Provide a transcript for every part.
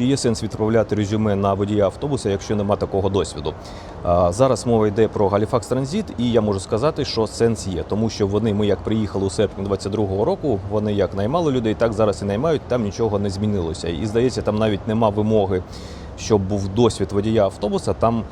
чи є сенс відправляти резюме на водія автобуса, якщо нема такого досвіду? Зараз мова йде про Галіфакс Транзит, і я можу сказати, що сенс є, тому що вони, ми як приїхали у серпні 22-го року, вони як наймали людей, так зараз і наймають. Там нічого не змінилося. І здається, там навіть нема вимоги, щоб був досвід водія автобуса. Там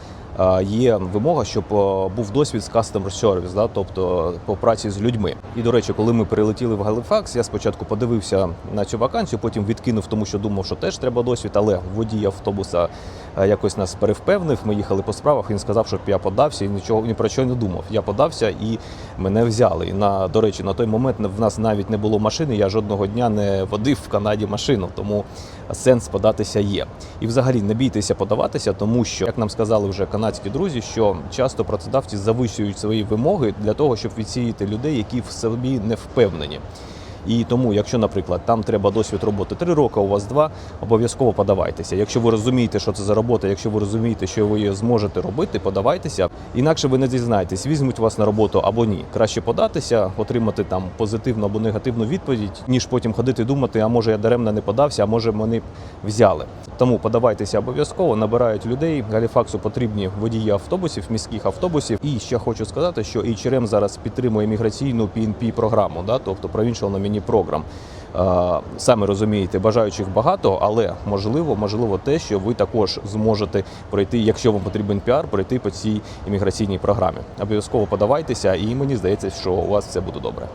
є вимога, щоб е, був досвід з customer service, да, тобто по праці з людьми. І до речі, коли ми прилетіли в Галифакс, я спочатку подивився на цю вакансію, потім відкинув, тому що думав, що теж треба досвід, але водій автобуса е, якось нас перевпевнив. Ми їхали по справах. Він сказав, щоб я подався і нічого ні про що не думав. Я подався і мене взяли. І на до речі, на той момент в нас навіть не було машини. Я жодного дня не водив в Канаді машину, тому сенс податися є. І взагалі не бійтеся подаватися, тому що, як нам сказали вже канадські друзі, що часто працедавці завищують свої вимоги для того, щоб відсіяти людей, які в собі не впевнені. І тому, якщо, наприклад, там треба досвід роботи 3 роки, у вас 2, обов'язково подавайтеся. Якщо ви розумієте, що це за робота, якщо ви розумієте, що ви зможете робити, подавайтеся. Інакше ви не дізнаєтесь, візьмуть вас на роботу або ні. Краще податися, отримати там позитивну або негативну відповідь, ніж потім ходити думати, а може я даремно не подався, а може мене взяли. Тому подавайтеся обов'язково, набирають людей. Галіфаксу потрібні водії автобусів, міських автобусів. І ще хочу сказати, що HRM зараз підтримує міграційну PNP програму, да, тобто Provincial Nominee. Е, Саме розумієте, бажаючих багато, але можливо, можливо, те, що ви також зможете пройти, якщо вам потрібен піар, пройти по цій імміграційній програмі. Обов'язково подавайтеся, і мені здається, що у вас все буде добре.